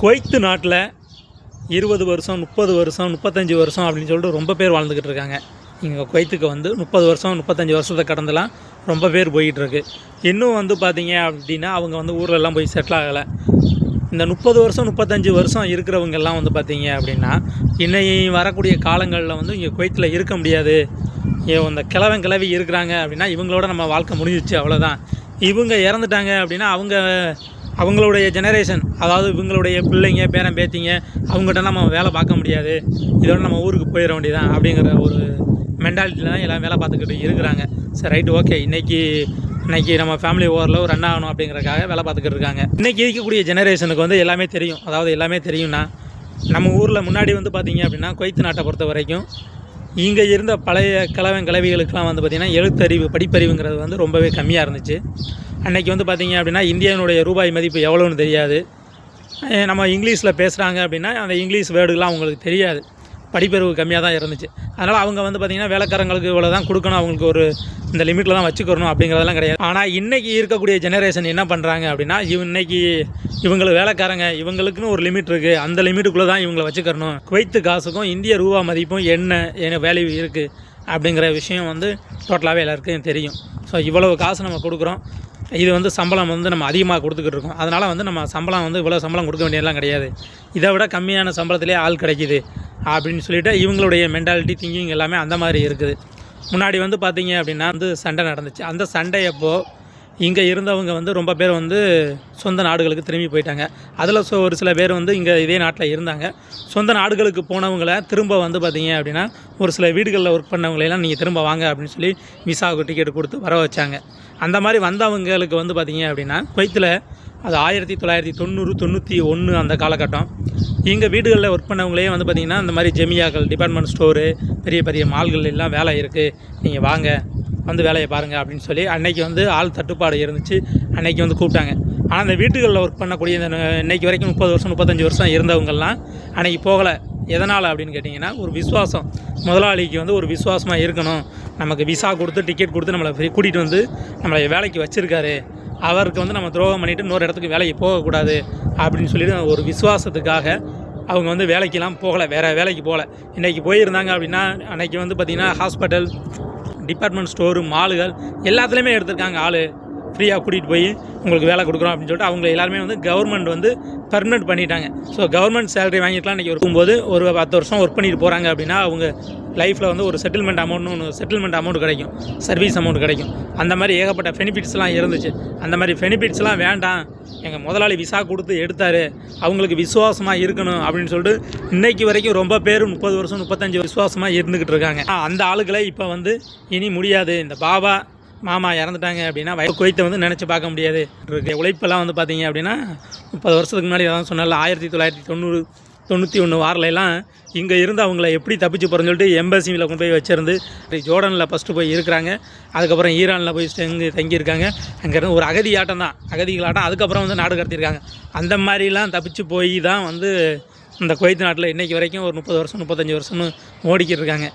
Kuwait நாட்டில் இருபது வருஷம் முப்பது வருஷம் முப்பத்தஞ்சு வருஷம் அப்படின்னு சொல்லிட்டு ரொம்ப பேர் வாழ்ந்துக்கிட்டு இருக்காங்க. இங்கே குவைத்துக்கு வந்து முப்பது வருஷம் முப்பத்தஞ்சு வருஷத்தை கடந்துலாம் ரொம்ப பேர் போயிட்டுருக்கு. இன்னும் வந்து பார்த்தீங்க அப்படின்னா அவங்க வந்து ஊர்ல போய் செட்டில் ஆகலை. இந்த முப்பது வருஷம் முப்பத்தஞ்சு வருஷம் இருக்கிறவங்க எல்லாம் வந்து பார்த்தீங்க அப்படின்னா இன்னை வரக்கூடிய காலங்களில் வந்து இங்கே குவைத்தில் இருக்க முடியாது. ஏ- இந்த கிழவன் கிளவி இருக்கிறாங்க அப்படின்னா இவங்களோட நம்ம வாழ்க்கை முடிஞ்சிச்சு அவ்வளோதான் இவங்க இறந்துட்டாங்க அப்படின்னா அவங்க அவங்களுடைய ஜெனரேஷன் அதாவது இவங்களுடைய பிள்ளைங்க பேரன் பேத்திங்க அவங்ககிட்ட நம்ம வேலை பார்க்க முடியாது. இதோட நம்ம ஊருக்கு போயிட வேண்டியதான் அப்படிங்கிற ஒரு மென்டாலிட்டியில் தான் எல்லாம் வேலை பார்த்துக்கிட்டு இருக்கிறாங்க. சரி ரைட்டு ஓகே இன்னைக்கு இன்றைக்கி நம்ம ஃபேமிலி ஓவரில் ஒரு ரன் ஆகணும் அப்படிங்கிறக்காக வேலை பார்த்துக்கிட்டு இருக்காங்க. இன்றைக்கி இருக்கக்கூடிய ஜெனரேஷனுக்கு வந்து எல்லாமே தெரியும். அதாவது எல்லாமே தெரியும்னா நம்ம ஊரில் முன்னாடி வந்து பார்த்திங்க அப்படின்னா கொய்த்து நாட்டை பொறுத்த வரைக்கும் இங்கே இருந்த பழைய கிழவன் கிளவிகளுக்கெல்லாம் வந்து பார்த்திங்கன்னா எழுத்தறிவு படிப்பறிவுங்கிறது வந்து ரொம்பவே கம்மியாக இருந்துச்சு. அன்னைக்கு வந்து பார்த்திங்க அப்படின்னா இந்தியாவினுடைய ரூபாய் மதிப்பு எவ்வளோன்னு தெரியாது. நம்ம இங்கிலீஷில் பேசுகிறாங்க அப்படின்னா அந்த இங்கிலீஷ் வேர்டுலாம் அவங்களுக்கு தெரியாது. படிப்பறிவு கம்மியாக தான் இருந்துச்சு. அதனால் அவங்க வந்து பார்த்திங்கன்னா வேலைக்காரங்களுக்கு இவ்வளோ தான் கொடுக்கணும். அவங்களுக்கு ஒரு இந்த லிமிட்டில் தான் வச்சுக்கணும் அப்படிங்கிறதெல்லாம் கிடையாது. ஆனால் இன்றைக்கி இருக்கக்கூடிய ஜெனரேஷன் என்ன பண்ணுறாங்க அப்படின்னா இவ இன்னைக்கு இவங்களுக்கு வேலைக்காரங்க இவங்களுக்குன்னு ஒரு லிமிட் இருக்குது அந்த லிமிட்டுக்குள்ளே தான் இவங்களை வச்சுக்கணும் குவைத்து காசுக்கும் இந்திய ரூபா மதிப்பும் என்ன என்ன வேல்யூ இருக்குது அப்படிங்கிற விஷயம் வந்து டோட்டலாகவே எல்லாருக்கும் தெரியும். ஸோ இவ்வளவு காசு நம்ம கொடுக்குறோம். இது வந்து சம்பளம் வந்து நம்ம அதிகமாக கொடுத்துக்கிட்டு இருக்கோம். அதனால் வந்து நம்ம சம்பளம் வந்து இவ்வளோ சம்பளம் கொடுக்க வேண்டியதெல்லாம் கிடையாது. இதை விட கம்மியான சம்பளத்திலே ஆள் கிடைக்கிது. அப்படின்னு சொல்லிட்டு இவங்களுடைய மென்டாலிட்டி திங்கிங் எல்லாமே அந்த மாதிரி இருக்குது. முன்னாடி வந்து பார்த்தீங்க அப்படின்னா வந்து சண்டை நடந்துச்சு. அந்த சண்டை அப்போ இங்கே இருந்தவங்க வந்து ரொம்ப பேர் வந்து சொந்த நாடுகளுக்கு திரும்பி போயிட்டாங்க. அதில் ஸோ ஒரு சில பேர் வந்து இங்கே இதே நாட்டில் இருந்தாங்க. சொந்த நாடுகளுக்கு போனவங்கள திரும்ப வந்து பார்த்தீங்க அப்படின்னா ஒரு சில வீடுகளில் ஒர்க் பண்ணவங்களையெல்லாம் நீங்கள் திரும்ப வாங்க அப்படின்னு சொல்லி விசாவுக்கு டிக்கெட் கொடுத்து வர வச்சாங்க. அந்த மாதிரி வந்தவங்களுக்கு வந்து பார்த்தீங்க அப்படின்னா குவைத்தில் அது ஆயிரத்தி தொள்ளாயிரத்தி தொண்ணூறு தொண்ணூற்றி ஒன்று அந்த காலகட்டம். இங்கே வீடுகளில் ஒர்க் பண்ணவங்களே வந்து பார்த்திங்கன்னா இந்த மாதிரி ஜெமியாக்கள் டிபார்ட்மெண்ட் ஸ்டோரு பெரிய பெரிய மால்கள் எல்லாம் வேலை இருக்குது நீங்கள் வாங்க. வந்து வேலையை பாருங்கள் அப்படின்னு சொல்லி அன்னைக்கு வந்து ஆள் தட்டுப்பாடு இருந்துச்சு. அன்னைக்கு வந்து கூப்பிட்டாங்க. ஆனால் அந்த வீட்டுகளில் ஒர்க் பண்ணக்கூடிய இந்த இன்னைக்கு வரைக்கும் முப்பது வருஷம் முப்பத்தஞ்சு வருஷம் இருந்தவங்கள்லாம் அன்னைக்கு போகலை. எதனால் அப்படின்னு கேட்டிங்கன்னா ஒரு விசுவாசம். முதலாளிக்கு வந்து ஒரு விசுவாசமாக இருக்கணும். நமக்கு விசா கொடுத்து டிக்கெட் கொடுத்து நம்மளை கூட்டிகிட்டு வந்து நம்மளை வேலைக்கு வச்சுருக்காரு. அவருக்கு வந்து நம்ம துரோகம் பண்ணிவிட்டு இன்னொரு இடத்துக்கு வேலைக்கு போகக்கூடாது அப்படின்னு சொல்லிட்டு ஒரு விசுவாசத்துக்காக அவங்க வந்து வேலைக்கெல்லாம் போகலை. வேறு வேலைக்கு போகல. இன்றைக்கி போயிருந்தாங்க அப்படின்னா அன்றைக்கி வந்து பார்த்திங்கன்னா ஹாஸ்பிட்டல் டிபார்ட்மெண்ட் ஸ்டோரு மாலுகள் எல்லாத்துலேயுமே எடுத்திருக்காங்க ஆள். ஃப்ரீயாக கூட்டிகிட்டு போய் உங்களுக்கு வேலை கொடுக்குறோம் அப்படின்னு சொல்லிட்டு அவங்க எல்லாருமே வந்து கவர்மெண்ட் வந்து பர்மனெண்ட் பண்ணிட்டாங்க. ஸோ கவர்மெண்ட் சேலரி வாங்கிட்டுலாம் இன்றைக்கி இருக்கும்போது ஒரு பத்து வருஷம் ஒர்க் பண்ணிட்டு போகிறாங்க அப்படின்னா அவங்க லைஃப்பில் வந்து ஒரு செட்டில்மெண்ட் அமௌண்ட்னு ஒன்று செட்டில்மெண்ட் அமௌண்ட் கிடைக்கும். சர்வீஸ் அமௌண்ட் கிடைக்கும். அந்த மாதிரி ஏகப்பட்ட பெனிஃபிட்ஸ்லாம் இருந்துச்சு. அந்த மாதிரி பெனிஃபிட்ஸ்லாம் வேண்டாம். எங்கள் முதலாளி விசா கொடுத்து எடுத்தார். அவங்களுக்கு விசுவாசமாக இருக்கணும் அப்படின்னு சொல்லிட்டு இன்னைக்கு வரைக்கும் ரொம்ப பேர் முப்பது வருஷம் முப்பத்தஞ்சு விசுவாசமாக இருந்துக்கிட்டு இருக்காங்க. அந்த ஆளுகளை இப்போ வந்து இனி முடியாது. இந்த பாபா மாமா இறந்துட்டாங்க அப்படின்னா வய குவைத்தை வந்து நினச்சி பார்க்க முடியாது. இருக்கு உழைப்பெல்லாம் வந்து பார்த்தீங்க அப்படின்னா முப்பது வருஷத்துக்கு முன்னாடி அதான் சொன்னால ஆயிரத்தி தொள்ளாயிரத்தி தொண்ணூறு தொண்ணூற்றி ஒன்று வாரிலெல்லாம் இங்கே இருந்து அவங்கள எப்படி தப்பிச்சு போகிறேன்னு சொல்லிட்டு எம்பசியில் கொண்டு போய் வச்சுருந்து ஜோர்டனில் ஃபஸ்ட்டு போய் இருக்கிறாங்க. அதுக்கப்புறம் ஈரானில் போய் தங்கி தங்கியிருக்காங்க. அங்கேருந்து ஒரு அகதி ஆட்டம் தான். அகதிகளாட்டம் அதுக்கப்புறம் வந்து நாடு கடத்தியிருக்காங்க. அந்த மாதிரிலாம் தப்பிச்சு போய் தான் வந்து இந்த குவைத் நாட்டில் இன்றைக்கி வரைக்கும் ஒரு முப்பது வருஷம் முப்பத்தஞ்சு வருஷம்னு ஓடிக்கிட்டு இருக்காங்க.